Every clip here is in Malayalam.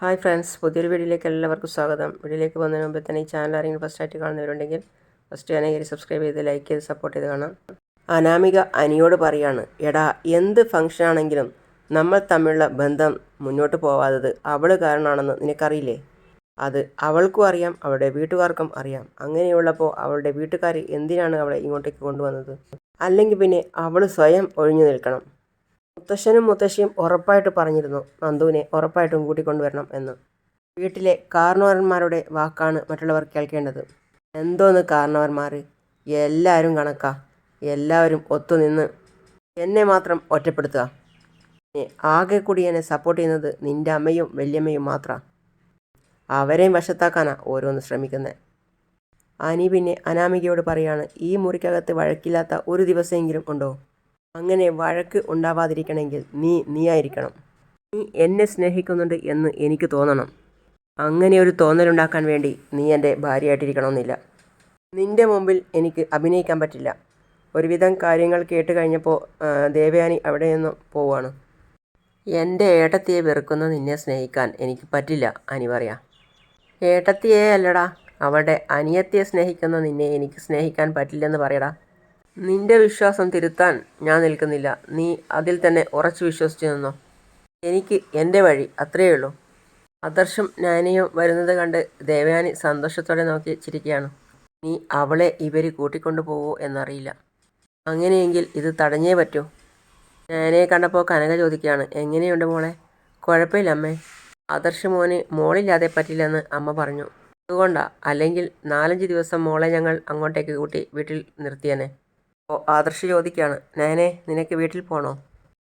ഹായ് ഫ്രണ്ട്സ് പുതിയൊരു വീഡിയോയിലേക്ക് എല്ലാവർക്കും സ്വാഗതം. വീഡിയോയിലേക്ക് പോകുന്നതിന് മുമ്പ് തന്നെ ഈ ചാനൽ ആരെങ്കിലും ഫസ്റ്റ് ആയിട്ട് കാണുന്നവരുണ്ടെങ്കിൽ ഫസ്റ്റ് ഞാൻ കയറി സബ്സ്ക്രൈബ് ചെയ്ത് ലൈക്ക് ചെയ്ത് സപ്പോർട്ട് ചെയ്ത് കാണാം അനാമിക അനിയോട് പറയാണ് എടാ എന്ത് ഫംഗ്ഷൻ ആണെങ്കിലും നമ്മൾ തമ്മിലുള്ള ബന്ധം മുന്നോട്ട് പോവാത്തത് അവൾ കാരണമാണെന്ന് നിനക്കറിയില്ലേ? അത് അവൾക്കും അറിയാം അവളുടെ വീട്ടുകാർക്കും അറിയാം. അങ്ങനെയുള്ളപ്പോൾ അവളുടെ വീട്ടുകാർ എന്തിനാണ് അവളെ ഇങ്ങോട്ടേക്ക് കൊണ്ടുവന്നത്? അല്ലെങ്കിൽ പിന്നെ അവൾ സ്വയം ഒഴിഞ്ഞു നിൽക്കണം. മുത്തശ്ശനും മുത്തശ്ശിയും ഉറപ്പായിട്ട് പറഞ്ഞിരുന്നു നന്ദുവിനെ ഉറപ്പായിട്ടും കൂട്ടിക്കൊണ്ടുവരണം എന്ന്. വീട്ടിലെ കാരണവന്മാരുടെ വാക്കാണ് മറ്റുള്ളവർ കേൾക്കേണ്ടത്. എന്തോന്ന് കാരണവന്മാർ എല്ലാവരും കണക്കാ. എല്ലാവരും ഒത്തുനിന്ന് എന്നെ മാത്രം ഒറ്റപ്പെടുത്തുക. ആകെ കൂടി എന്നെ സപ്പോർട്ട് ചെയ്യുന്നത് നിന്റെ അമ്മയും വല്യമ്മയും മാത്രമാണ് അവരെയും വശത്താക്കാനാ ഓരോന്ന് ശ്രമിക്കുന്നത് അനി പിന്നെ അനാമികയോട് പറയാണ് ഈ മുറിക്കകത്ത് വഴക്കില്ലാത്ത ഒരു ദിവസമെങ്കിലും ഉണ്ടോ? അങ്ങനെ വഴക്ക് ഉണ്ടാവാതിരിക്കണമെങ്കിൽ നീ നീയായിരിക്കണം. നീ എന്നെ സ്നേഹിക്കുന്നുണ്ട് എന്ന് എനിക്ക് തോന്നണം. അങ്ങനെ ഒരു തോന്നലുണ്ടാക്കാൻ വേണ്ടി നീ എന്റെ ഭാര്യയായിട്ടിരിക്കണമെന്നില്ല. നിന്റെ മുമ്പിൽ എനിക്ക് അഭിനയിക്കാൻ പറ്റില്ല. ഒരുവിധം കാര്യങ്ങൾ കേട്ട് കഴിഞ്ഞപ്പോൾ ദേവയാനി അവിടെ നിന്ന് പോവുകയാണ് എന്റെ ഏട്ടത്തിയെ വെറുക്കുന്ന നിന്നെ സ്നേഹിക്കാൻ എനിക്ക് പറ്റില്ല അനി പറയാ. ഏട്ടത്തിയെ അല്ലടാ അവളുടെ അനിയത്തിയെ സ്നേഹിക്കുന്ന നിന്നെ എനിക്ക് സ്നേഹിക്കാൻ പറ്റില്ലെന്ന് പറയടാ. നിന്റെ വിശ്വാസം തിരുത്താൻ ഞാൻ നിൽക്കുന്നില്ല. നീ അതിൽ തന്നെ ഉറച്ചു വിശ്വസിച്ചു നിന്നോ? എനിക്ക് എന്റെ വഴി അത്രയേ ഉള്ളൂ. ആദർശം നാനിയും വരുന്നത് കണ്ട് ദേവയാനി സന്തോഷത്തോടെ നോക്കി ചിരിക്കുകയാണ്. നീ അവളെ ഇവർ കൂട്ടിക്കൊണ്ടു പോവോ എന്നറിയില്ല. അങ്ങനെയെങ്കിൽ ഇത് തടഞ്ഞേ പറ്റൂ. ഞാനേ കണ്ടപ്പോൾ കനക ചോദിക്കുകയാണ് എങ്ങനെയുണ്ട് മോളെ? കുഴപ്പമില്ല അമ്മേ. അദർശ മോന് മോളില്ലാതെ പറ്റില്ലെന്ന് അമ്മ പറഞ്ഞു. അതുകൊണ്ടാ അല്ലെങ്കിൽ നാലഞ്ച് ദിവസം മോളെ ഞങ്ങൾ അങ്ങോട്ടേക്ക് കൂട്ടി വീട്ടിൽ നിർത്തിയേനെ. അപ്പോൾ ആദർശ് ചോദിക്കുകയാണ് നയനെ നിനക്ക് വീട്ടിൽ പോകണോ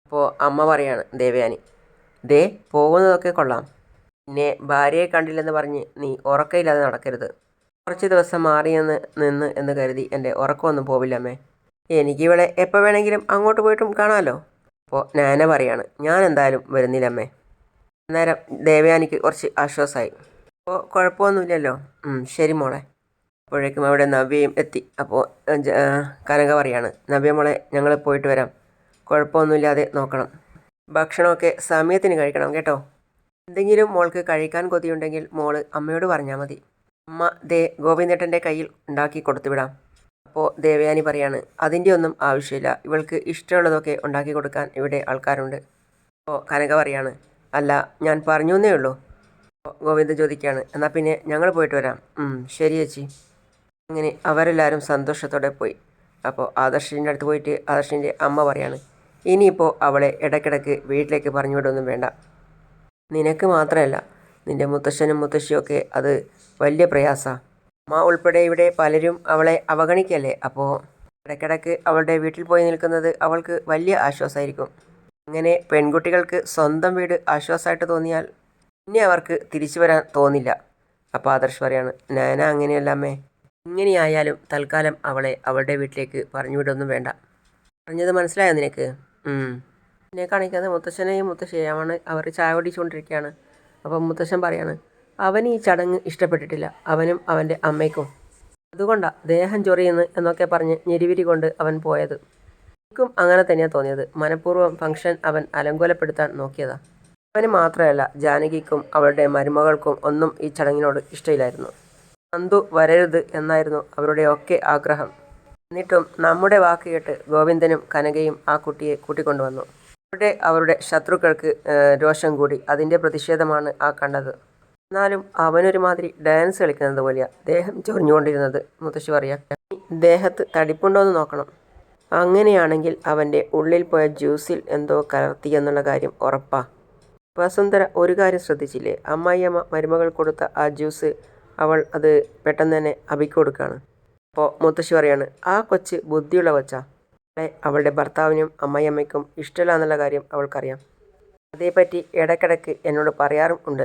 അപ്പോൾ അമ്മ പറയാണ് ദേവയാനി. ദേ പോകുന്നതൊക്കെ കൊള്ളാം. പിന്നെ ഭാര്യയെ കണ്ടില്ലെന്ന് പറഞ്ഞ് നീ ഉറക്കയില്ലാതെ നടക്കരുത്. കുറച്ച് ദിവസം മാറിയെന്ന് നിന്ന് എന്ന് കരുതി എന്റെ ഉറക്കമൊന്നും പോവില്ലമ്മേ എനിക്കിവിടെ എപ്പോൾ വേണമെങ്കിലും അങ്ങോട്ട് പോയിട്ടും കാണാമല്ലോ അപ്പോൾ നാന പറയാണ് ഞാൻ എന്തായാലും വരുന്നില്ലമ്മേ അന്നേരം ദേവയാനിക്ക് കുറച്ച് ആശ്വാസമായി അപ്പോൾ കുഴപ്പമൊന്നുമില്ലല്ലോ. ശരി മോളെ. അപ്പോഴേക്കും അവിടെ നവ്യയും എത്തി. അപ്പോൾ കനക പറയാണ് നവ്യ മോളെ ഞങ്ങൾ പോയിട്ട് വരാം. കുഴപ്പമൊന്നുമില്ലാതെ നോക്കണം. ഭക്ഷണമൊക്കെ സമയത്തിന് കഴിക്കണം കേട്ടോ. എന്തെങ്കിലും മോൾക്ക് കഴിക്കാൻ കൊതിയുണ്ടെങ്കിൽ മോൾ അമ്മയോട് പറഞ്ഞാൽ മതി. അമ്മ ദേ ഗോവിന്ദേട്ടന്റെ കയ്യിൽ ഉണ്ടാക്കി കൊടുത്തുവിടാം. അപ്പോൾ ദേവയാനി പറയാണ് അതിന്റെ ഒന്നും ആവശ്യമില്ല. ഇവൾക്ക് ഇഷ്ടമുള്ളതൊക്കെ ഉണ്ടാക്കി കൊടുക്കാൻ ഇവിടെ ആൾക്കാരുണ്ട്. അപ്പോൾ കനക പറയാണ് അല്ല ഞാൻ പറഞ്ഞു എന്നേ ഉള്ളൂ ഗോവിന്ദ് ചോദിക്കുകയാണ് എന്നാൽ പിന്നെ ഞങ്ങൾ പോയിട്ട് വരാം. ശരി ചേച്ചി. അങ്ങനെ അവരെല്ലാവരും സന്തോഷത്തോടെ പോയി. അപ്പോൾ ആദർശിന്റെ അടുത്ത് പോയിട്ട് ആദർശിന്റെ അമ്മ പറയാണ് ഇനിയിപ്പോൾ അവളെ ഇടയ്ക്കിടയ്ക്ക് വീട്ടിലേക്ക് പറഞ്ഞു വിടൊന്നും വേണ്ട. നിനക്ക് മാത്രമല്ല നിന്റെ മുത്തശ്ശനും മുത്തശ്ശിയൊക്കെ അത് വലിയ പ്രയാസമാണ് അമ്മ ഉൾപ്പെടെ ഇവിടെ പലരും അവളെ അവഗണിക്കല്ലേ? അപ്പോൾ ഇടയ്ക്കിടയ്ക്ക് അവളുടെ വീട്ടിൽ പോയി നിൽക്കുന്നത് അവൾക്ക് വലിയ ആശ്വാസമായിരിക്കും. അങ്ങനെ പെൺകുട്ടികൾക്ക് സ്വന്തം വീട് ആശ്വാസമായിട്ട് തോന്നിയാൽ പിന്നെ അവർക്ക് തിരിച്ചു വരാൻ തോന്നില്ല. അപ്പോൾ ആദർശ് പറയാണ് ഞാനാ അങ്ങനെയല്ല അമ്മേ. ഇങ്ങനെയായാലും തൽക്കാലം അവളെ അവളുടെ വീട്ടിലേക്ക് പറഞ്ഞുവിടൊന്നും വേണ്ട. പറഞ്ഞത് മനസ്സിലായോ നിനക്ക്. എന്നെ കാണിക്കാതെ മുത്തശ്ശനെയും മുത്തശ്ശിയുമാണ് അവർ ചായ ഓടിച്ചുകൊണ്ടിരിക്കുകയാണ് അപ്പം മുത്തശ്ശൻ പറയാണ് അവൻ ഈ ചടങ്ങ് ഇഷ്ടപ്പെട്ടിട്ടില്ല. അവനും അവന്റെ അമ്മയ്ക്കും. അതുകൊണ്ടാണ് ദേഹം ചൊറിയുന്നു എന്നൊക്കെ പറഞ്ഞ് ഞെരിവിരി കൊണ്ട് അവൻ പോയത്. എനിക്കും അങ്ങനെ തന്നെയാണ് തോന്നിയത്. മനഃപൂർവം ഫംഗ്ഷൻ അവൻ അലങ്കോലപ്പെടുത്താൻ നോക്കിയതാ. അവന് മാത്രമല്ല ജാനകിക്കും അവളുടെ മരുമകൾക്കും ഒന്നും ഈ ചടങ്ങിനോട് ഇഷ്ടമില്ലായിരുന്നു നന്ദു വരരുത് എന്നായിരുന്നു അവരുടെ ഒക്കെ ആഗ്രഹം. എന്നിട്ടും നമ്മുടെ വാക്ക് കേട്ട് ഗോവിന്ദനും കനകയും ആ കുട്ടിയെ കൂട്ടിക്കൊണ്ടുവന്നു. അവിടെ അവരുടെ ശത്രുക്കൾക്ക് രോഷം കൂടി. അതിന്റെ പ്രതിഷേധമാണ് ആ കണ്ടത്. എന്നാലും അവനൊരുമാതിരി ഡാൻസ് കളിക്കുന്നത് പോലെയാ. ദേഹം ചൊറിഞ്ഞുകൊണ്ടിരുന്നത് മുത്തശ്ശി പറയാം. ദേഹത്ത് തടിപ്പുണ്ടോ എന്ന് നോക്കണം. അങ്ങനെയാണെങ്കിൽ അവന്റെ ഉള്ളിൽ പോയ ജ്യൂസിൽ എന്തോ കലർത്തി എന്നുള്ള കാര്യം ഉറപ്പാ. വസുന്ധര ഒരു കാര്യം ശ്രദ്ധിച്ചില്ലേ? അമ്മായിയമ്മ മരുമകൾ കൊടുത്ത ആ ജ്യൂസ് അവൾ അത് പെട്ടെന്ന് തന്നെ അബിക്ക് കൊടുക്കുകയാണ് അപ്പോൾ മുത്തശ്ശി പറയാണ് ആ കൊച്ച് ബുദ്ധിയുള്ള കൊച്ചാ. അവളെ അവളുടെ ഭർത്താവിനും അമ്മായിയമ്മയ്ക്കും ഇഷ്ടമില്ല എന്നുള്ള കാര്യം അവൾക്കറിയാം. അതേപ്പറ്റി ഇടയ്ക്കിടയ്ക്ക് എന്നോട് പറയാറും ഉണ്ട്.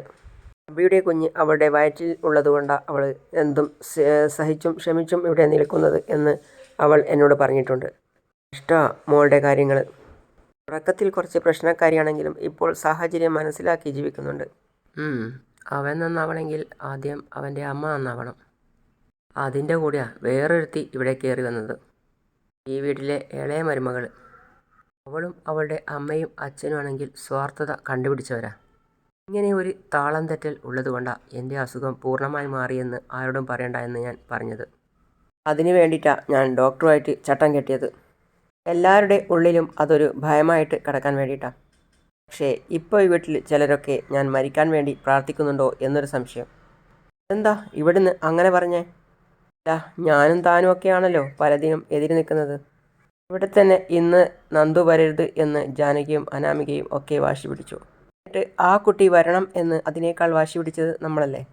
അബിയുടെ കുഞ്ഞ് അവളുടെ വയറ്റിൽ ഉള്ളതുകൊണ്ടാണ് അവൾ എന്തും സഹിച്ചും ക്ഷമിച്ചും ഇവിടെ നിൽക്കുന്നത് എന്ന് അവൾ എന്നോട് പറഞ്ഞിട്ടുണ്ട്. ഇഷ്ടമാണ് മോളുടെ കാര്യങ്ങൾ തുടക്കത്തിൽ കുറച്ച് പ്രശ്നക്കാരിയാണെങ്കിലും ഇപ്പോൾ സാഹചര്യം മനസ്സിലാക്കി ജീവിക്കുന്നുണ്ട്. അവൻ നന്നാവണമെങ്കിൽ ആദ്യം അവന്റെ അമ്മ നന്നാവണം. അതിന്റെ കൂടെയാണ് വേറൊരുത്തി ഇവിടെ കയറി വന്നത്. ഈ വീട്ടിലെ ഇളയ മരുമകൾ. അവളും അവളുടെ അമ്മയും അച്ഛനും ആണെങ്കിൽ സ്വാർത്ഥത കണ്ടുപിടിച്ചവരാ. ഇങ്ങനെ ഒരു താളം തെറ്റൽ ഉള്ളതുകൊണ്ടാണ് എന്റെ അസുഖം പൂർണമായി മാറിയെന്ന് ആരോടും പറയണ്ട എന്ന് ഞാൻ പറഞ്ഞത്. അതിനു വേണ്ടിയിട്ടാണ് ഞാൻ ഡോക്ടറുമായിട്ട് ചട്ടം കെട്ടിയത്. എല്ലാവരുടെ ഉള്ളിലും അതൊരു ഭയമായിട്ട് കിടക്കാൻ വേണ്ടിയിട്ടാണ് പക്ഷേ ഇപ്പോൾ ഈ വീട്ടിൽ ചിലരൊക്കെ ഞാൻ മരിക്കാൻ വേണ്ടി പ്രാർത്ഥിക്കുന്നുണ്ടോ എന്നൊരു സംശയം. എന്താ ഇവിടുന്ന് അങ്ങനെ പറഞ്ഞേ? അല്ല ഞാനും താനും ഒക്കെയാണല്ലോ പലതിനും എതിരി നിൽക്കുന്നത്. ഇവിടെ തന്നെ ഇന്ന് നന്ദു വരരുത് എന്ന് ജാനകിയും അനാമികയും ഒക്കെ വാശി പിടിച്ചു. എന്നിട്ട് ആ കുട്ടി വരണം എന്ന് അതിനേക്കാൾ വാശി പിടിച്ചത് നമ്മളല്ലേ?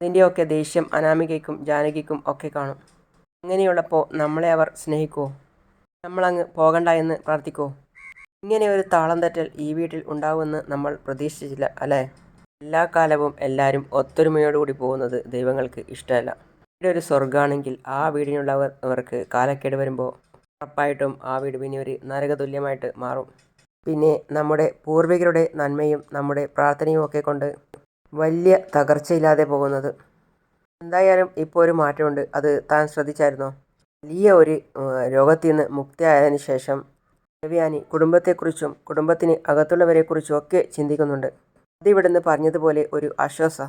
അതിന്റെയൊക്കെ ദേഷ്യം അനാമികയ്ക്കും ജാനകിക്കും ഒക്കെ കാണും. അങ്ങനെയുള്ളപ്പോൾ നമ്മളെ അവർ സ്നേഹിക്കുമോ നമ്മളങ്ങ് പോകണ്ട എന്ന് പ്രാർത്ഥിക്കുമോ ഇങ്ങനെ ഒരു താളം തെറ്റൽ ഈ വീട്ടിൽ ഉണ്ടാവുമെന്ന് നമ്മൾ പ്രതീക്ഷിച്ചില്ല അല്ലേ? എല്ലാ കാലവും എല്ലാവരും ഒത്തൊരുമയോടുകൂടി പോകുന്നത് ദൈവങ്ങൾക്ക് ഇഷ്ടമല്ല. വീട് ഒരു സ്വർഗമാണെങ്കിൽ ആ വീടിനുള്ളവർ അവർക്ക് കാലക്കേട് വരുമ്പോൾ ഉറപ്പായിട്ടും ആ വീട് പിന്നെ ഒരു നരകതുല്യമായിട്ട് മാറും. പിന്നെ നമ്മുടെ പൂർവികരുടെ നന്മയും നമ്മുടെ പ്രാർത്ഥനയും ഒക്കെ കൊണ്ട് വലിയ തകർച്ചയില്ലാതെ പോകുന്നത്. എന്തായാലും ഇപ്പോൾ ഒരു മാറ്റമുണ്ട്. അത് താൻ ശ്രദ്ധിച്ചായിരുന്നോ? വലിയ ഒരു രോഗത്തിൽ നിന്ന് മുക്തിയായതിനു ശേഷം ദേവയാനി കുടുംബത്തെക്കുറിച്ചും കുടുംബത്തിന് അകത്തുള്ളവരെക്കുറിച്ചും ഒക്കെ ചിന്തിക്കുന്നുണ്ട്. അത് ഇവിടുന്ന് പറഞ്ഞതുപോലെ ഒരു ആശ്വാസ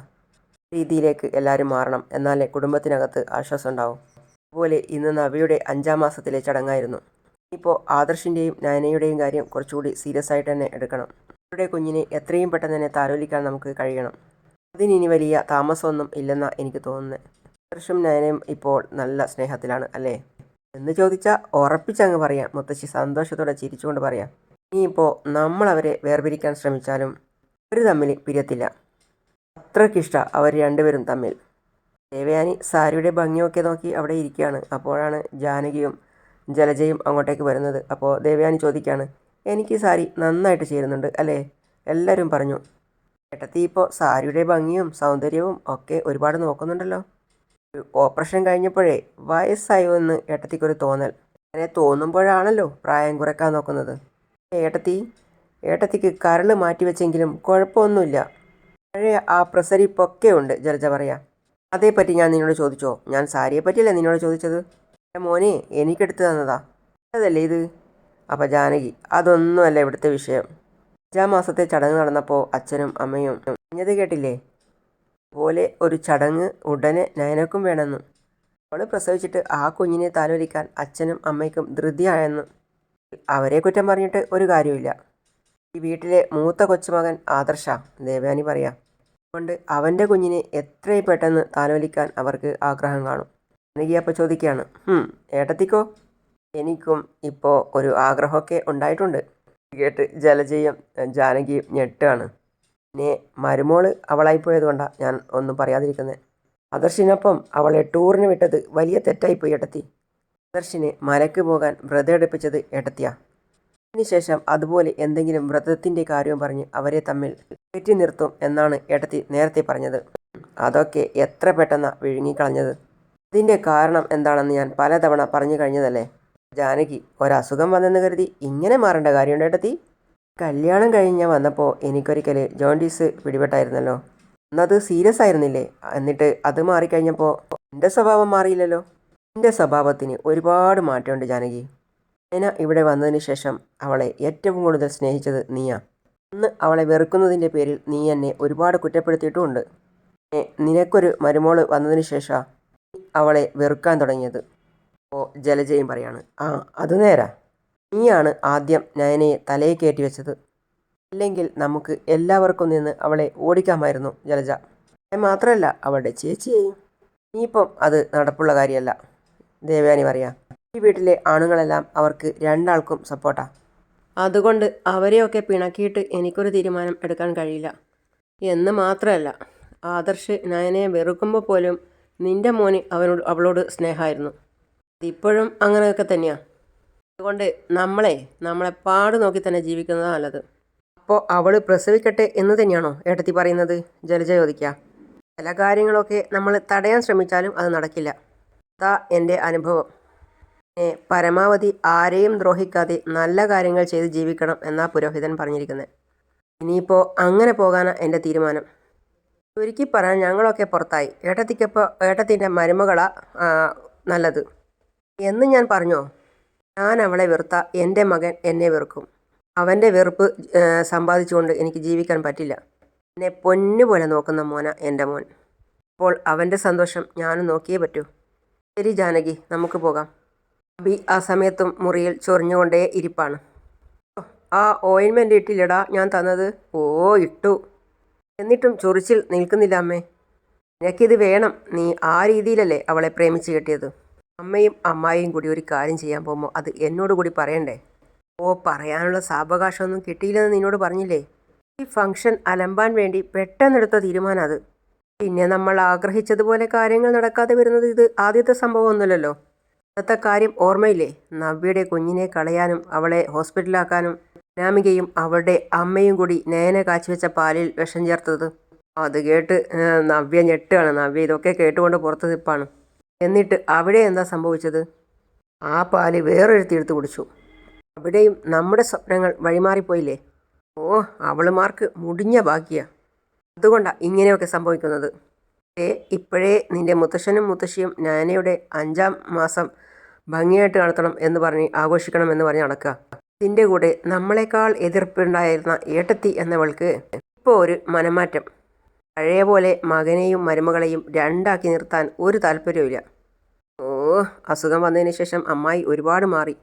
രീതിയിലേക്ക് എല്ലാവരും മാറണം എന്നാലേ കുടുംബത്തിനകത്ത് ആശ്വാസം ഉണ്ടാവും. അതുപോലെ ഇന്ന് നവിയുടെ അഞ്ചാം മാസത്തിലെ ചടങ്ങായിരുന്നു. ഇപ്പോൾ ആദർശിന്റെയും നയനയുടെയും കാര്യം കുറച്ചുകൂടി സീരിയസ് ആയിട്ട് തന്നെ എടുക്കണം. അവരുടെ കുഞ്ഞിനെ എത്രയും പെട്ടെന്ന് തന്നെ താരോലിക്കാൻ നമുക്ക് കഴിയണം. അതിനി വലിയ താമസമൊന്നും ഇല്ലെന്നാണ് എനിക്ക് തോന്നുന്നത് ആദർശും നയനയും ഇപ്പോൾ നല്ല സ്നേഹത്തിലാണ് അല്ലേ? എന്ന് ചോദിച്ചാൽ ഉറപ്പിച്ചങ്ങ് പറയാം. മുത്തശ്ശി സന്തോഷത്തോടെ ചിരിച്ചുകൊണ്ട് പറയാം. ഇനിയിപ്പോൾ നമ്മളവരെ വേർപിരിക്കാൻ ശ്രമിച്ചാലും അവർ തമ്മിൽ പിരിയത്തില്ല. അത്രയ്ക്കിഷ്ട അവർ രണ്ടുപേരും തമ്മിൽ. ദേവയാനി സാരിയുടെ ഭംഗിയൊക്കെ നോക്കി അവിടെ ഇരിക്കുകയാണ്. അപ്പോഴാണ് ജാനകിയും ജലജയും അങ്ങോട്ടേക്ക് വരുന്നത്. അപ്പോൾ ദേവയാനി ചോദിക്കുകയാണ് എനിക്ക് സാരി നന്നായിട്ട് ചേരുന്നുണ്ട് അല്ലേ? എല്ലാവരും പറഞ്ഞു ഏട്ടത്തി ഇപ്പോൾ സാരിയുടെ ഭംഗിയും സൗന്ദര്യവും ഒക്കെ ഒരുപാട് നോക്കുന്നുണ്ടല്ലോ. ഓപ്പറേഷൻ കഴിഞ്ഞപ്പോഴേ വയസ്സായി എന്ന് ഏട്ടത്തിക്കൊരു തോന്നൽ. അങ്ങനെ തോന്നുമ്പോഴാണല്ലോ പ്രായം കുറയ്ക്കാൻ നോക്കുന്നത്. ഏട്ടത്തി ഏട്ടത്തിക്ക് കരൾ മാറ്റിവെച്ചെങ്കിലും കുഴപ്പമൊന്നുമില്ല. പഴയ ആ പ്രസരിപ്പൊക്കെ ഉണ്ട് ജലജ പറയാം. അതേപ്പറ്റി ഞാൻ നിന്നോട് ചോദിച്ചോ? ഞാൻ സാരിയെ പറ്റിയല്ലേ നിന്നോട് ചോദിച്ചത്? മോനെ എനിക്കെടുത്ത് തന്നതാ. അതല്ലേ ഇത്? അപ്പം ജാനകി അതൊന്നുമല്ല ഇവിടുത്തെ വിഷയം. അഞ്ചാം മാസത്തെ ചടങ്ങ് നടന്നപ്പോൾ അച്ഛനും അമ്മയും പറഞ്ഞത് കേട്ടില്ലേ? പോലെ ഒരു ചടങ്ങ് ഉടനെ നയനക്കും വേണമെന്നും. അവൾ പ്രസവിച്ചിട്ട് ആ കുഞ്ഞിനെ താലോലിക്കാൻ അച്ഛനും അമ്മയ്ക്കും ധൃതിയായെന്നും അവരെ കുറ്റം പറഞ്ഞിട്ട് ഒരു കാര്യമില്ല ഈ വീട്ടിലെ മൂത്ത കൊച്ചുമകൻ ആദർശ ദേവയാനി പറയാം. അതുകൊണ്ട് അവന്റെ കുഞ്ഞിനെ എത്രയും പെട്ടെന്ന് താലോലിക്കാൻ അവർക്ക് ആഗ്രഹം കാണും. എനിക്ക് അപ്പോൾ ചോദിക്കുകയാണ് ഏട്ടത്തിക്കോ? എനിക്കും ഇപ്പോൾ ഒരു ആഗ്രഹമൊക്കെ ഉണ്ടായിട്ടുണ്ട്. കേട്ട് ജലജയും ജാനകിയും ഞെട്ടാണ് പിന്നെ മരുമോൾ അവളായിപ്പോയത് പോയതുകൊണ്ടാണ് ഞാൻ ഒന്നും പറയാതിരിക്കുന്നത് ആദർശിനൊപ്പം അവളെ ടൂറിന് വിട്ടത് വലിയ തെറ്റായിപ്പോയി എടത്തി. ആദർശിന് മലക്ക് പോകാൻ വ്രതം എടുപ്പിച്ചത് എടത്തിയാ. അതിനുശേഷം അതുപോലെ എന്തെങ്കിലും വ്രതത്തിന്റെ കാര്യവും പറഞ്ഞ് അവരെ തമ്മിൽ കയറ്റി നിർത്തും എന്നാണ് എടത്തി നേരത്തെ പറഞ്ഞത്. അതൊക്കെ എത്ര പെട്ടെന്നാ വിഴുങ്ങിക്കളഞ്ഞത്. ഇതിന്റെ കാരണം എന്താണെന്ന് ഞാൻ പലതവണ പറഞ്ഞു കഴിഞ്ഞതല്ലേ? ജാനകി ഒരസുഖം വന്നെന്ന് കരുതി ഇങ്ങനെ മാറേണ്ട കാര്യമുണ്ട് ഏട്ടത്തി കല്യാണം കഴിഞ്ഞ് വന്നപ്പോൾ എനിക്കൊരിക്കൽ ജോണ്ടീസ് പിടിപെട്ടായിരുന്നല്ലോ. അന്നത് സീരിയസ് ആയിരുന്നില്ലേ? എന്നിട്ട് അത് മാറിക്കഴിഞ്ഞപ്പോൾ എന്റെ സ്വഭാവം മാറിയില്ലല്ലോ. എന്റെ സ്വഭാവത്തിന് ഒരുപാട് മാറ്റമുണ്ട് ജാനകി. നയന ഇവിടെ വന്നതിന് ശേഷം അവളെ ഏറ്റവും കൂടുതൽ സ്നേഹിച്ചത് നീയാ. അന്ന് അവളെ വെറുക്കുന്നതിന്റെ പേരിൽ നീ എന്നെ ഒരുപാട് കുറ്റപ്പെടുത്തിയിട്ടുമുണ്ട്. നിനക്കൊരു മരുമോൾ വന്നതിന് ശേഷം അവളെ വെറുക്കാൻ തുടങ്ങിയത്. അപ്പോൾ ജലജയും പറയാണ്. ആ അത് നേരാ. നീയാണ് ആദ്യം നയനയെ തലയെ കയറ്റി വെച്ചത്. അല്ലെങ്കിൽ നമുക്ക് എല്ലാവർക്കും നിന്ന് അവളെ ഓടിക്കാമായിരുന്നു ജലജ. മാത്രമല്ല അവളുടെ ചേച്ചിയെയും. ഇനിയിപ്പം അത് നടപ്പുള്ള കാര്യമല്ല. ദേവയാനി പറയാം ഈ വീട്ടിലെ ആണുങ്ങളെല്ലാം അവർക്ക് രണ്ടാൾക്കും സപ്പോർട്ടാ. അതുകൊണ്ട് അവരെയൊക്കെ പിണക്കിയിട്ട് എനിക്കൊരു തീരുമാനം എടുക്കാൻ കഴിയില്ല. എന്ന് മാത്രമല്ല ആദർശ് നയനയെ വെറുക്കുമ്പോൾ പോലും നിന്റെ മോന് അവനോട് അവളോട് സ്നേഹമായിരുന്നു. ഇപ്പോഴും അങ്ങനെയൊക്കെ തന്നെയാണ് അതുകൊണ്ട് നമ്മളെ നമ്മളെ പാട് നോക്കി തന്നെ ജീവിക്കുന്നതാണ് നല്ലത്. അപ്പോൾ അവൾ പ്രസവിക്കട്ടെ എന്ന് തന്നെയാണോ ഏട്ടത്തി പറയുന്നത്? ജലജ ചോദിക്കുക ചില കാര്യങ്ങളൊക്കെ നമ്മൾ തടയാൻ ശ്രമിച്ചാലും അത് നടക്കില്ല. അതാ എന്റെ അനുഭവം. പരമാവധി ആരെയും ദ്രോഹിക്കാതെ നല്ല കാര്യങ്ങൾ ചെയ്ത് ജീവിക്കണം എന്നാ പുരോഹിതൻ പറഞ്ഞിരിക്കുന്നത് ഇനിയിപ്പോൾ അങ്ങനെ പോകാനാണ് എന്റെ തീരുമാനം. ചുരുക്കി പറയാൻ ഞങ്ങളൊക്കെ പുറത്തായി. ഏട്ടത്തിക്കപ്പോൾ ഏട്ടത്തിന്റെ മരുമകളാ നല്ലത്. എന്ന് ഞാൻ പറഞ്ഞോ? ഞാൻ അവളെ വെറുത്ത എന്റെ മകൻ എന്നെ വെറുക്കും. അവന്റെ വെറുപ്പ് സമ്പാദിച്ചുകൊണ്ട് എനിക്ക് ജീവിക്കാൻ പറ്റില്ല. എന്നെ പൊന്നുപോലെ നോക്കുന്ന മോന എന്റെ മോൻ. അപ്പോൾ അവന്റെ സന്തോഷം ഞാനും നോക്കിയേ പറ്റൂ. ശരി ജാനകി നമുക്ക് പോകാം. അബി ആ സമയത്തും മുറിയിൽ ചൊറിഞ്ഞുകൊണ്ടേ ഇരിപ്പാണ്. ആ ഓയിൻമെന്റ് ഇട്ടില്ലടാ ഞാൻ തന്നത്. ഓ ഇട്ടു. എന്നിട്ടും ചൊറിച്ചിൽ നിൽക്കുന്നില്ല അമ്മേ. നിനക്കിത് വേണം. നീ ആ രീതിയിലല്ലേ അവളെ പ്രേമിച്ച് കെട്ടിയത്. അമ്മയും അമ്മായിയും കൂടി ഒരു കാര്യം ചെയ്യാൻ പോകുമ്പോൾ അത് എന്നോട് കൂടി പറയണ്ടേ? ഓ പറയാനുള്ള സാവകാശമൊന്നും കിട്ടിയില്ലെന്ന് നിന്നോട് പറഞ്ഞില്ലേ? ഈ ഫംഗ്ഷൻ അലമ്പാൻ വേണ്ടി പെട്ടെന്നെടുത്ത തീരുമാനം അത്. പിന്നെ നമ്മൾ ആഗ്രഹിച്ചതുപോലെ കാര്യങ്ങൾ നടക്കാതെ വരുന്നത് ഇത് ആദ്യത്തെ സംഭവമൊന്നുമല്ലല്ലോ. ഇന്നത്തെ കാര്യം ഓർമ്മയില്ലേ? നവ്യയുടെ കുഞ്ഞിനെ കളയാനും അവളെ ഹോസ്പിറ്റലാക്കാനും നാമികയും അവളുടെ അമ്മയും കൂടി നേനെ കാച്ചിവെച്ച പാലിൽ വിഷം ചേർത്തത്. അത് കേട്ട് നവ്യ ഞെട്ടുകയാണ്. നവ്യ ഇതൊക്കെ കേട്ടുകൊണ്ട് പുറത്ത് നിൽപ്പാണ് എന്നിട്ട് അവിടെ എന്താ സംഭവിച്ചത്? ആ പാൽ വേറൊരുത്തി എടുത്ത് കുടിച്ചു. അവിടെയും നമ്മുടെ സ്വപ്നങ്ങൾ വഴിമാറിപ്പോയില്ലേ? ഓ അവളുമാർക്ക് മുടിഞ്ഞ ബാക്കിയാ അതുകൊണ്ടാണ് ഇങ്ങനെയൊക്കെ സംഭവിക്കുന്നത്. ഏ ഇപ്പോഴേ നിന്റെ മുത്തശ്ശനും മുത്തശ്ശിയും നാനയുടെ അഞ്ചാം മാസം ഭംഗിയായിട്ട് നടത്തണം എന്ന് പറഞ്ഞ് ആഘോഷിക്കണം എന്ന് പറഞ്ഞ് നടക്കുക. ഇതിന്റെ കൂടെ നമ്മളെക്കാൾ എതിർപ്പുണ്ടായിരുന്ന ഏട്ടത്തി എന്നവൾക്ക് ഇപ്പോൾ ഒരു മനമാറ്റം. പഴയ പോലെ മകനെയും മരുമകളെയും രണ്ടാക്കി നിർത്താൻ ഒരു താല്പര്യവുമില്ല. ഓ അസുഖം വന്നതിന് ശേഷം അമ്മായി ഒരുപാട് മാറി.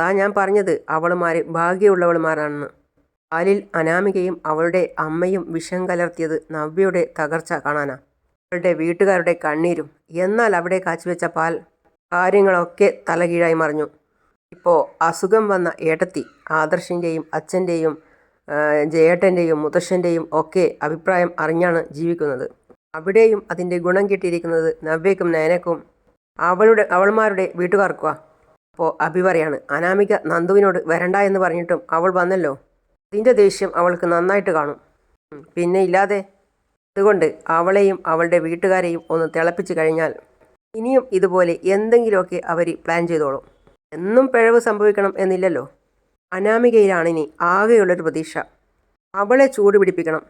താ ഞാൻ പറഞ്ഞത് അവളുമാർ ഭാഗ്യമുള്ളവളുമാരാണെന്ന്. പാലിൽ അനാമികയും അവളുടെ അമ്മയും വിഷം കലർത്തിയത് നവ്യയുടെ തകർച്ച കാണാനാ. അവളുടെ വീട്ടുകാരുടെ കണ്ണീരും എന്നാൽ അവിടെ കാച്ചുവെച്ച പാൽ കാര്യങ്ങളൊക്കെ തലകീഴായി മറിഞ്ഞു. ഇപ്പോൾ അസുഖം വന്ന ഏട്ടത്തി ആദർശിന്റെയും അച്ഛന്റെയും ജയേട്ടന്റെയും മുത്തശ്ശന്റെയും ഒക്കെ അഭിപ്രായം അറിഞ്ഞാണ് ജീവിക്കുന്നത്. അവിടെയും അതിന്റെ ഗുണം കിട്ടിയിരിക്കുന്നത് നവ്യക്കും നയനക്കും അവളുടെ അവൾമാരുടെ വീട്ടുകാർക്കുവാ. അപ്പോൾ അഭി പറയാണ് അനാമിക നന്ദുവിനോട് വരണ്ട എന്ന് പറഞ്ഞിട്ടും അവൾ വന്നല്ലോ. അതിന്റെ ദേഷ്യം അവൾക്ക് നന്നായിട്ട് കാണും. പിന്നെ ഇല്ലാതെ അതുകൊണ്ട് അവളെയും അവളുടെ വീട്ടുകാരെയും ഒന്ന് തിളപ്പിച്ച് കഴിഞ്ഞാൽ ഇനിയും ഇതുപോലെ എന്തെങ്കിലുമൊക്കെ അവർ പ്ലാൻ ചെയ്തോളും. എന്നും പിഴവ് സംഭവിക്കണം എന്നില്ലല്ലോ. അനാമികയിലാണിനി. ആകെയുള്ളൊരു പ്രതീക്ഷ. അവളെ ചൂട് പിടിപ്പിക്കണം.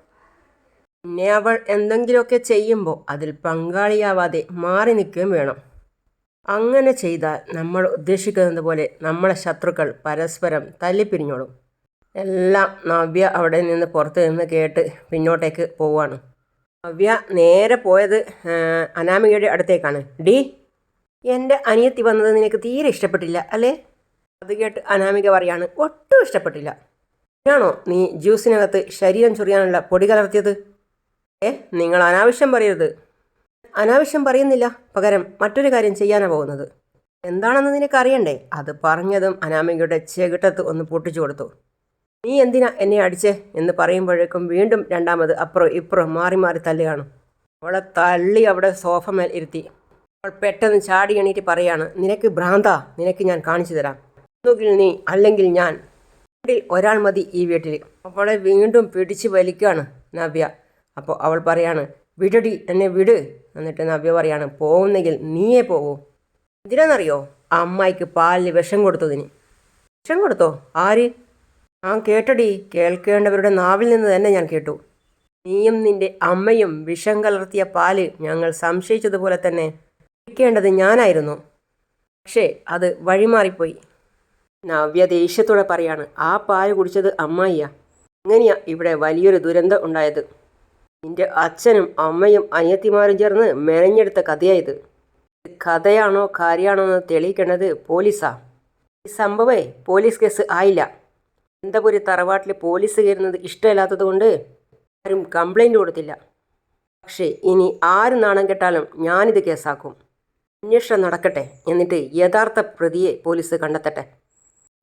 പിന്നെ അവൾ എന്തെങ്കിലുമൊക്കെ ചെയ്യുമ്പോൾ അതിൽ പങ്കാളിയാവാതെ മാറി നിൽക്കുകയും വേണം. അങ്ങനെ ചെയ്താൽ നമ്മൾ ഉദ്ദേശിക്കുന്നത് പോലെ നമ്മളെ ശത്രുക്കൾ പരസ്പരം തല്ലിപ്പിരിഞ്ഞോളും. എല്ലാം നവ്യ അവിടെ നിന്ന് പുറത്ത് നിന്ന് കേട്ട് പിന്നോട്ടേക്ക് പോവാണ് നവ്യ നേരെ പോയത് അനാമികയുടെ അടുത്തേക്കാണ്. ഡി എന്റെ അനിയത്തി വന്നത് നിനക്ക് തീരെ ഇഷ്ടപ്പെട്ടില്ല അല്ലേ? അത് കേട്ട് അനാമിക പറയാണ് ഒട്ടും ഇഷ്ടപ്പെട്ടില്ല. ഞാണോ നീ ജ്യൂസിനകത്ത് ശരീരം ചൊറിയാനുള്ള പൊടി കലർത്തിയത്? ഏ നിങ്ങൾ അനാവശ്യം പറയരുത്. അനാവശ്യം പറയുന്നില്ല പകരം മറ്റൊരു കാര്യം ചെയ്യാനാണ് പോകുന്നത്. എന്താണെന്ന് നിനക്ക് അറിയണ്ടേ? അത് പറഞ്ഞതും അനാമികയുടെ ചെകിട്ടത്ത് ഒന്ന് പൊട്ടിച്ചു കൊടുത്തു. നീ എന്തിനാ എന്നെ അടിച്ചേ? എന്ന് പറയുമ്പോഴേക്കും വീണ്ടും രണ്ടാമത് അപ്പുറം ഇപ്പുറം മാറി മാറി തല്ലുകയാണ് അവളെ തള്ളി അവിടെ സോഫ മേൽ ഇരുത്തി. അവൾ പെട്ടെന്ന് ചാടി എണീറ്റ് പറയാണ് നിനക്ക് ഭ്രാന്താ നിനക്ക് ഞാൻ കാണിച്ചു തരാം. ഒന്നുകിൽ നീ അല്ലെങ്കിൽ ഞാൻ. വീട്ടിൽ ഒരാൾ മതി ഈ വീട്ടിൽ. അവളെ വീണ്ടും പിടിച്ച് വലിക്കുകയാണ് നവ്യ. അപ്പോൾ അവൾ പറയാണ് വിടടി എന്നെ വിട്. എന്നിട്ട് നവ്യ പറയാണ് പോകുന്നെങ്കിൽ നീയേ പോകൂ. എന്തിനാണെന്നറിയോ അമ്മായിക്ക് പാലിൽ വിഷം കൊടുത്തതിന്. വിഷം കൊടുത്തോ? ആര്? ആ കേട്ടടി കേൾക്കേണ്ടവരുടെ നാവിൽ നിന്ന് തന്നെ ഞാൻ കേട്ടു. നീയും നിന്റെ അമ്മയും വിഷം കലർത്തിയ പാൽ ഞങ്ങൾ സംശയിച്ചതുപോലെ തന്നെ കുടിക്കേണ്ടത് ഞാനായിരുന്നു. പക്ഷേ അത് വഴിമാറിപ്പോയി. നവ്യ ദേഷ്യത്തോടെ പറയാണ് ആ പാൽ കുടിച്ചത് അമ്മായിയാ. അങ്ങനെയാ ഇവിടെ വലിയൊരു ദുരന്തം ഉണ്ടായത്? നിന്റെ അച്ഛനും അമ്മയും അനിയത്തിമാരും ചേർന്ന് മെനഞ്ഞെടുത്ത കഥയായത് കഥയാണോ കാര്യമാണോ എന്ന് തെളിയിക്കേണ്ടത് പോലീസാ. ഈ സംഭവേ പോലീസ് കേസ് ആയില്ല. അനന്തപുരി തറവാട്ടിൽ പോലീസ് കയറുന്നത് ഇഷ്ടമില്ലാത്തത് കൊണ്ട് ആരും കംപ്ലൈന്റ് കൊടുത്തില്ല. പക്ഷേ ഇനി ആര് നാണം കെട്ടാലും ഞാനിത് കേസാക്കും. അന്വേഷണം നടക്കട്ടെ എന്നിട്ട് യഥാർത്ഥ പ്രതിയെ പോലീസ് കണ്ടെത്തട്ടെ.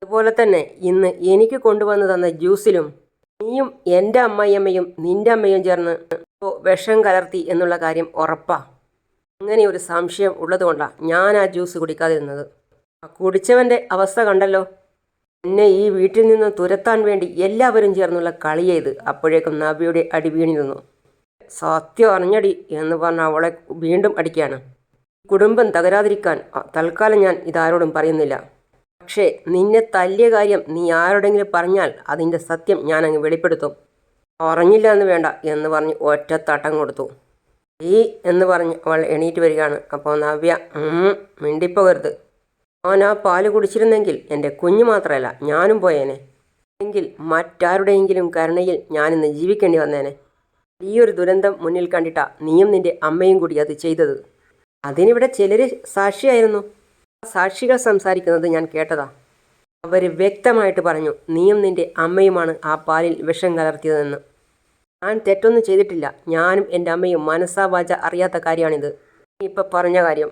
അതുപോലെ തന്നെ ഇന്ന് എനിക്ക് കൊണ്ടുവന്ന് തന്ന ജ്യൂസിലും നീയും എന്റെ അമ്മയമ്മയും നിന്റെ അമ്മയും ചേർന്ന് വിഷം കലർത്തി എന്നുള്ള കാര്യം ഉറപ്പാ. അങ്ങനെ ഒരു സംശയം ഉള്ളതുകൊണ്ടാണ് ഞാൻ ആ ജ്യൂസ് കുടിക്കാതിരുന്നത്. ആ കുടിച്ചവന്റെ അവസ്ഥ കണ്ടല്ലോ. എന്നെ ഈ വീട്ടിൽ നിന്ന് തുരത്താൻ വേണ്ടി എല്ലാവരും ചേർന്നുള്ള കളി ചെയ്ത് അപ്പോഴേക്കും നബിയുടെ അടി വീണിരുന്നു സത്യം അറിഞ്ഞടി എന്ന് പറഞ്ഞ അവളെ വീണ്ടും അടിക്കുകയാണ്. കുടുംബം തകരാതിരിക്കാൻ തൽക്കാലം ഞാൻ ഇതാരോടും പറയുന്നില്ല. പക്ഷേ നിന്നെ തല്ലിയ കാര്യം നീ ആരോടെങ്കിലും പറഞ്ഞാൽ അതിന്റെ സത്യം ഞാൻ അങ്ങ് വെളിപ്പെടുത്തും. പറഞ്ഞില്ല എന്ന് വേണ്ട എന്ന് പറഞ്ഞ് ഒറ്റ കൊടുത്തു. ഈ എന്ന് പറഞ്ഞ് അവൾ എണീറ്റ് വരികയാണ്. അപ്പോൾ നവ്യ "ഉം, മിണ്ടിപ്പോകരുത്. അവൻ ആ പാൽ കുടിച്ചിരുന്നെങ്കിൽ എന്റെ കുഞ്ഞു മാത്രമല്ല ഞാനും പോയേനെ. എങ്കിൽ മറ്റാരുടെയെങ്കിലും കരുണയിൽ ഞാനിന്ന് ജീവിക്കേണ്ടി വന്നേനെ. ഈ ഒരു ദുരന്തം മുന്നിൽ കണ്ടിട്ടാ നീയും നിന്റെ അമ്മയും കൂടി അത് ചെയ്തത്. അതിനിവിടെ ചിലര് സാക്ഷിയായിരുന്നു. സാക്ഷികൾ സംസാരിക്കുന്നത് ഞാൻ കേട്ടതാ. അവർ വ്യക്തമായിട്ട് പറഞ്ഞു നീയും നിന്റെ അമ്മയുമാണ് ആ പാലിൽ വിഷം കലർത്തിയതെന്ന്. ഞാൻ തെറ്റൊന്നും ചെയ്തിട്ടില്ല. ഞാനും എന്റെ അമ്മയും മനസ്സാ വാച അറിയാത്ത കാര്യമാണിത്. നീ ഇപ്പം പറഞ്ഞ കാര്യം.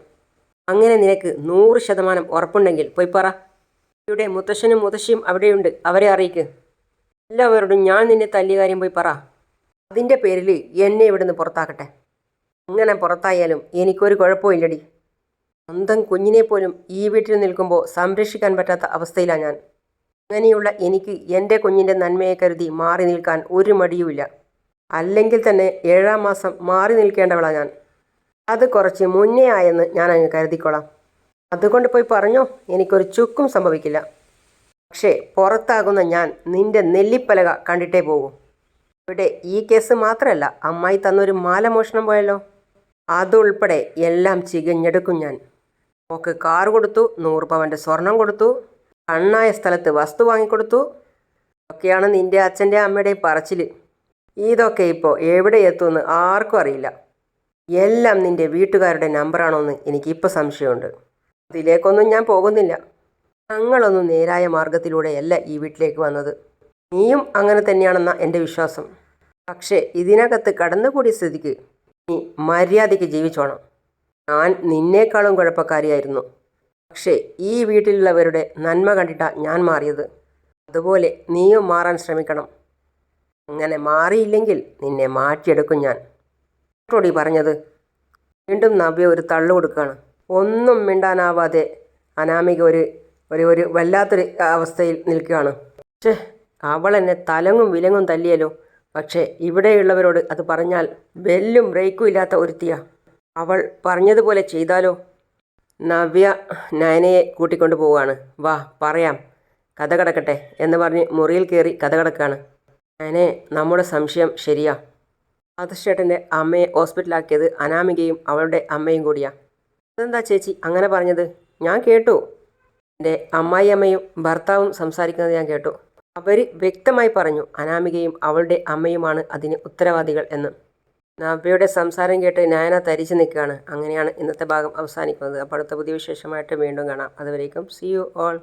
അങ്ങനെ നിനക്ക് നൂറ് ശതമാനം ഉറപ്പുണ്ടെങ്കിൽ പോയി പറ. ഇവിടെ മുത്തശ്ശനും മുത്തശ്ശിയും അവിടെയുണ്ട്. അവരെ അറിയിക്ക്. എല്ലാവരോടും ഞാൻ നിന്നെ തല്ലിയ കാര്യം പോയി പറ. അതിന്റെ പേരിൽ എന്നെ ഇവിടുന്ന് പുറത്താക്കട്ടെ. അങ്ങനെ പുറത്തായാലും എനിക്കൊരു കുഴപ്പമില്ലടി സ്വന്തം കുഞ്ഞിനെ പോലും ഈ വീട്ടിൽ നിൽക്കുമ്പോൾ സംരക്ഷിക്കാൻ പറ്റാത്ത അവസ്ഥയിലാണ് ഞാൻ. അങ്ങനെയുള്ള എനിക്ക് എന്റെ കുഞ്ഞിന്റെ നന്മയെ കരുതി മാറി നിൽക്കാൻ ഒരു മടിയുമില്ല. അല്ലെങ്കിൽ തന്നെ ഏഴാം മാസം മാറി നിൽക്കേണ്ടവളാ ഞാൻ. അത് കുറച്ച് മുന്നേ ആയെന്ന് ഞാൻ അങ്ങ് കരുതിക്കോളാം. അതുകൊണ്ട് പോയി പറഞ്ഞോ എനിക്കൊരു ചുക്കും സംഭവിക്കില്ല. പക്ഷേ പുറത്താകുന്ന ഞാൻ നിന്റെ നെല്ലിപ്പലക കണ്ടിട്ടേ പോകൂ. ഇവിടെ ഈ കേസ് മാത്രമല്ല അമ്മായി തന്നൊരു മാലമോഷണം പോയല്ലോ. അതുൾപ്പെടെ എല്ലാം ചികഞ്ഞെടുക്കും ഞാൻ. ഓക്ക് കാർ കൊടുത്തു നൂറ് പവന്റെ സ്വർണം കൊടുത്തു കണ്ണായ സ്ഥലത്ത് വസ്തു വാങ്ങിക്കൊടുത്തു. ഒക്കെയാണ് നിന്റെ അച്ഛന്റെ അമ്മയുടെയും പറച്ചിൽ ഇതൊക്കെ ഇപ്പോൾ എവിടെ എത്തുമെന്ന് ആർക്കും അറിയില്ല. എല്ലാം നിന്റെ വീട്ടുകാരുടെ നമ്പറാണോന്ന് എനിക്കിപ്പോൾ സംശയമുണ്ട്. അതിലേക്കൊന്നും ഞാൻ പോകുന്നില്ല. ഞങ്ങളൊന്നും നേരായ മാർഗത്തിലൂടെയല്ല ഈ വീട്ടിലേക്ക് വന്നത്. നീയും അങ്ങനെ തന്നെയാണെന്ന എന്റെ വിശ്വാസം. പക്ഷേ ഇതിനകത്ത് കടന്നുകൂടിയ സ്ഥിതിക്ക് നീ മര്യാദയ്ക്ക് ജീവിച്ചോണം. ഞാൻ നിന്നേക്കാളും കുഴപ്പക്കാരിയായിരുന്നു. പക്ഷേ ഈ വീട്ടിലുള്ളവരുടെ നന്മ കണ്ടിട്ടാ ഞാൻ മാറിയത്. അതുപോലെ നീയും മാറാൻ ശ്രമിക്കണം. അങ്ങനെ മാറിയില്ലെങ്കിൽ നിന്നെ മാറ്റിയെടുക്കും ഞാൻ. ഡോക്ടറോടി പറഞ്ഞത്? വീണ്ടും നവ്യ ഒരു തള്ളു കൊടുക്കുകയാണ് ഒന്നും മിണ്ടാനാവാതെ അനാമിക ഒരു ഒരു ഒരു വല്ലാത്തൊരു അവസ്ഥയിൽ നിൽക്കുകയാണ്. പക്ഷേ അവൾ എന്നെ തലങ്ങും വിലങ്ങും തല്ലിയല്ലോ. പക്ഷേ ഇവിടെയുള്ളവരോട് അത് പറഞ്ഞാൽ ബെല്ലും ബ്രേക്കും ഇല്ലാത്ത ഒരുത്തിയാ അവൾ പറഞ്ഞതുപോലെ ചെയ്താലോ? നവ്യ നയനയെ കൂട്ടിക്കൊണ്ടു പോവുകയാണ്. വാ പറയാം. കഥ കിടക്കട്ടെ എന്ന് പറഞ്ഞ് മുറിയിൽ കയറി കഥ കിടക്കുകയാണ്. നയനെ നമ്മുടെ സംശയം ശരിയാ. ആദർശേട്ടന്റെ അമ്മയെ ഹോസ്പിറ്റലാക്കിയത് അനാമികയും അവളുടെ അമ്മയും കൂടിയാ. അതെന്താ ചേച്ചി അങ്ങനെ പറഞ്ഞത്? ഞാൻ കേട്ടു. എന്റെ അമ്മായി അമ്മയും ഭർത്താവും സംസാരിക്കുന്നത് ഞാൻ കേട്ടു. അവർ വ്യക്തമായി പറഞ്ഞു അനാമികയും അവളുടെ അമ്മയുമാണ് അതിന് ഉത്തരവാദികൾ എന്ന്. നവ്യയുടെ സംസാരം കേട്ട് ഞാന തരിച്ചു നിൽക്കുകയാണ്. അങ്ങനെയാണ് ഇന്നത്തെ ഭാഗം അവസാനിക്കുന്നത്. അപ്പോൾ അടുത്ത പുതിയ വിശേഷമായിട്ട് വീണ്ടും കാണാം. അതുവരേക്കും സി യു ഓൾ